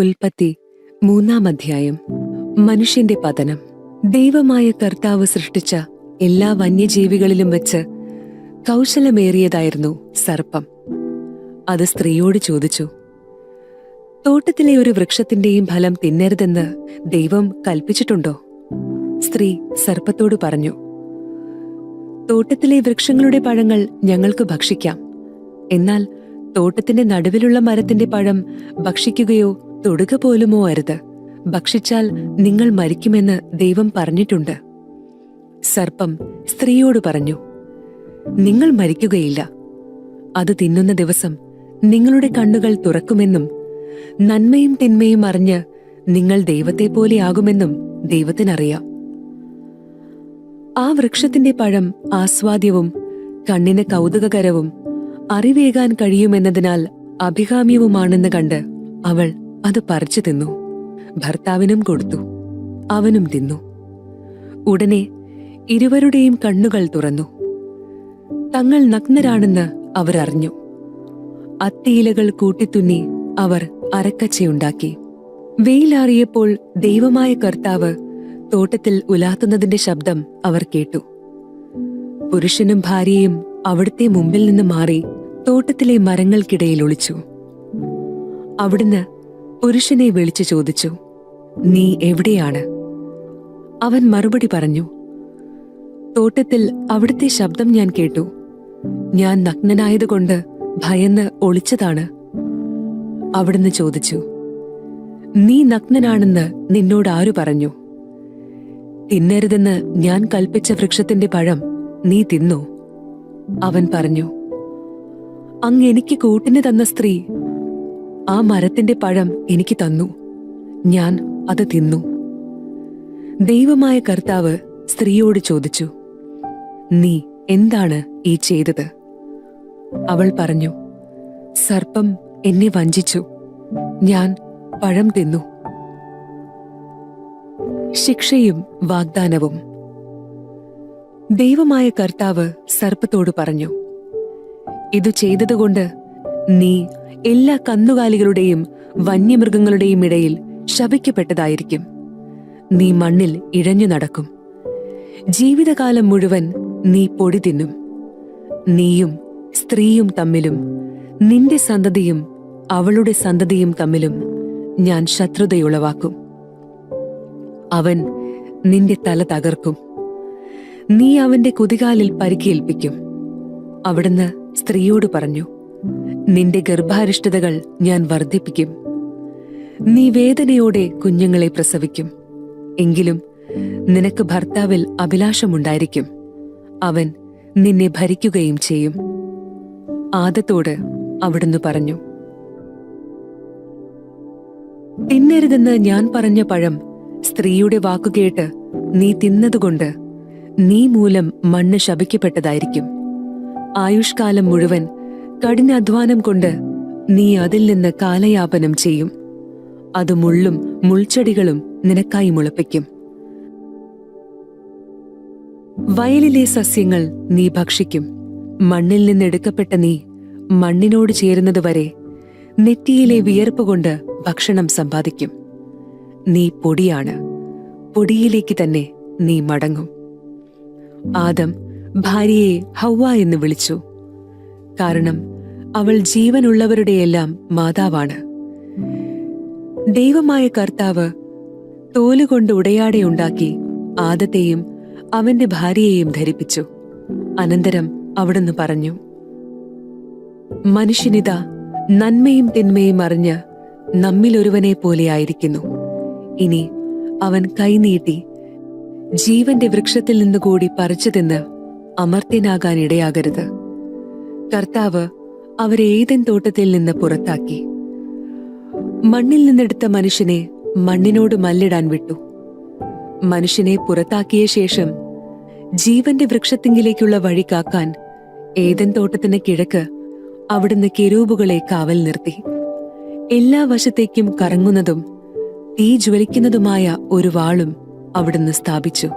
ഉൽപ്പത്തി മൂന്നാം അധ്യായം. മനുഷ്യന്റെ പതനം. ദൈവമായ കർത്താവ് സൃഷ്ടിച്ച എല്ലാ വന്യജീവികളിലും വെച്ച് കൗശലമേറിയതായിരുന്നു സർപ്പം. അത് സ്ത്രീയോട് ചോദിച്ചു തോട്ടത്തിലെ ഒരു വൃക്ഷത്തിന്റെയും ഫലം തിന്നരുതെന്ന് ദൈവം കൽപ്പിച്ചിട്ടുണ്ടോ? സ്ത്രീ സർപ്പത്തോട് പറഞ്ഞു തോട്ടത്തിലെ വൃക്ഷങ്ങളുടെ പഴങ്ങൾ ഞങ്ങൾക്ക് ഭക്ഷിക്കാം. എന്നാൽ തോട്ടത്തിന്റെ നടുവിലുള്ള മരത്തിന്റെ പഴം ഭക്ഷിക്കുകയോ തൊടുക പോലുമോ അരുത്. ഭക്ഷിച്ചാൽ നിങ്ങൾ മരിക്കുമെന്ന് ദൈവം പറഞ്ഞിട്ടുണ്ട്. സർപ്പം സ്ത്രീയോട് പറഞ്ഞു നിങ്ങൾ മരിക്കുകയില്ല. അത് തിന്നുന്ന ദിവസം നിങ്ങളുടെ കണ്ണുകൾ തുറക്കുമെന്നും നന്മയും തിന്മയും അറിഞ്ഞ് നിങ്ങൾ ദൈവത്തെ പോലെയാകുമെന്നും ദൈവത്തിനറിയാം. ആ വൃക്ഷത്തിന്റെ പഴം ആസ്വാദ്യവും കണ്ണിന് കൗതുകകരവും അറിവേകാൻ കഴിയുമെന്നതിനാൽ അഭികാമ്യവുമാണെന്ന് കണ്ട് അവൾ അത് പറിച്ചു തിന്നു. ഭർത്താവിനും കൊടുത്തു. അവനും തിന്നു. ഉടനെ ഇരുവരുടെയും കണ്ണുകൾ തുറന്നു. തങ്ങൾ നഗ്നരാണെന്ന് അവർ അറിഞ്ഞു അത്തിയിലകൾ കൂട്ടിത്തുന്നി അവർ അരക്കച്ചയുണ്ടാക്കി. വെയിലാറിയപ്പോൾ ദൈവമായ കർത്താവ് തോട്ടത്തിൽ ഉലാത്തുന്നതിന്റെ ശബ്ദം അവർ കേട്ടു. പുരുഷനും ഭാര്യയും അവിടുത്തെ മുമ്പിൽ നിന്ന് മാറി തോട്ടത്തിലെ മരങ്ങൾക്കിടയിൽ ഒളിച്ചു. അവിടുന്ന് പുരുഷനെ വിളിച്ചു ചോദിച്ചു നീ എവിടെയാണ്? അവൻ മറുപടി പറഞ്ഞു തോട്ടത്തിൽ അവിടുത്തെ ശബ്ദം ഞാൻ കേട്ടു. ഞാൻ നഗ്നനായതുകൊണ്ട് ഭയന്ന് ഒളിച്ചതാണ്. അവിടുന്ന് ചോദിച്ചു നീ നഗ്നനാണെന്ന് നിന്നോട് ആരു പറഞ്ഞു? തിന്നരുതെന്ന് ഞാൻ കൽപ്പിച്ച വൃക്ഷത്തിന്റെ പഴം നീ തിന്നു. അവൻ പറഞ്ഞു അങ്ങ് എനിക്ക് കൂട്ടിന് തന്ന സ്ത്രീ ആ മരത്തിന്റെ പഴം എനിക്ക് തന്നു. ഞാൻ അത് തിന്നു. ദൈവമായ കർത്താവ് സ്ത്രീയോട് ചോദിച്ചു നീ എന്താണ് ഈ ചെയ്തത്? അവൾ പറഞ്ഞു സർപ്പം എന്നെ വഞ്ചിച്ചു. ഞാൻ പഴം തിന്നു. ശിക്ഷയും വാഗ്ദാനവും. ദൈവമായ കർത്താവ് സർപ്പത്തോട് പറഞ്ഞു ഇത് ചെയ്തതുകൊണ്ട് നീ എല്ലാ കന്നുകാലികളുടെയും വന്യമൃഗങ്ങളുടെയും ഇടയിൽ ശപിക്കപ്പെട്ടതായിരിക്കും. നീ മണ്ണിൽ ഇഴഞ്ഞു നടക്കും. ജീവിതകാലം മുഴുവൻ നീ പൊടി തിന്നും. നീയും സ്ത്രീയും തമ്മിലും നിന്റെ സന്തതിയും അവളുടെ സന്തതിയും തമ്മിലും ഞാൻ ശത്രുതയുളവാക്കും. അവൻ നിന്റെ തല തകർക്കും. നീ അവന്റെ കുതികാലിൽ പരിക്കേൽപ്പിക്കും. അവിടുന്ന് സ്ത്രീയോട് പറഞ്ഞു നിന്റെ ഗർഭാരിഷ്ടതകൾ ഞാൻ വർദ്ധിപ്പിക്കും. നീ വേദനയോടെ കുഞ്ഞുങ്ങളെ പ്രസവിക്കും. എങ്കിലും നിനക്ക് ഭർത്താവിൽ അഭിലാഷമുണ്ടായിരിക്കും. അവൻ നിന്നെ ഭരിക്കുകയും ചെയ്യും. ആദത്തോട് അവിടുന്ന് പറഞ്ഞു തിന്നരുതെന്ന് ഞാൻ പറഞ്ഞ പഴം സ്ത്രീയുടെ വാക്കുകേട്ട് നീ തിന്നതുകൊണ്ട് നീ മൂലം മണ്ണ് ശപിക്കപ്പെട്ടതായിരിക്കും. ആയുഷ്കാലം മുഴുവൻ കഠിനാധ്വാനം കൊണ്ട് നീ അതിൽ നിന്ന് കാലയാപനം ചെയ്യും. അത് മുള്ളും മുൾച്ചെടികളും നിനക്കായി മുളപ്പിക്കും. വയലിലെ സസ്യങ്ങൾ നീ ഭക്ഷിക്കും. മണ്ണിൽ നിന്നെടുക്കപ്പെട്ട നീ മണ്ണിനോട് ചേരുന്നതുവരെ നെറ്റിയിലെ വിയർപ്പ് കൊണ്ട് ഭക്ഷണം സമ്പാദിക്കും. നീ പൊടിയാണ്. പൊടിയിലേക്ക് തന്നെ നീ മടങ്ങും. ആദം ഭാര്യയെ ഹൗവ എന്ന് വിളിച്ചു. കാരണം അവൾ ജീവനുള്ളവരുടെയെല്ലാം മാതാവാണ്. ദൈവമായ കർത്താവ് തോലുകൊണ്ട് ഉടയാടയുണ്ടാക്കി ആദത്തെയും അവന്റെ ഭാര്യയെയും ധരിപ്പിച്ചു. അനന്തരം അവിടുന്ന് പറഞ്ഞു മനുഷ്യനിത നന്മയും തിന്മയും അറിഞ്ഞ് നമ്മിലൊരുവനെ പോലെയായിരിക്കുന്നു ഇനി അവൻ കൈനീട്ടി ജീവന്റെ വൃക്ഷത്തിൽ നിന്നുകൂടി പറിച്ചു തിന്ന് അമർത്യനാകാൻ ഇടയാകരുത്. കർത്താവ് അവരെ ഏതൻ തോട്ടത്തിൽ നിന്ന് പുറത്താക്കി. മണ്ണിൽ നിന്നെടുത്ത മനുഷ്യനെ മണ്ണിനോട് മല്ലിടാൻ വിട്ടു. മനുഷ്യനെ പുറത്താക്കിയ ശേഷം ജീവന്റെ വൃക്ഷത്തിങ്കിലേക്കുള്ള വഴി കാക്കാൻ ഏതൻ തോട്ടത്തിന് കിഴക്ക് അവിടുന്ന് കെരൂബുകളെ കാവൽ നിർത്തി. എല്ലാ വശത്തേക്കും കറങ്ങുന്നതും തീ ജ്വലിക്കുന്നതുമായ ഒരു വാളും അവിടുന്ന് സ്ഥാപിച്ചു.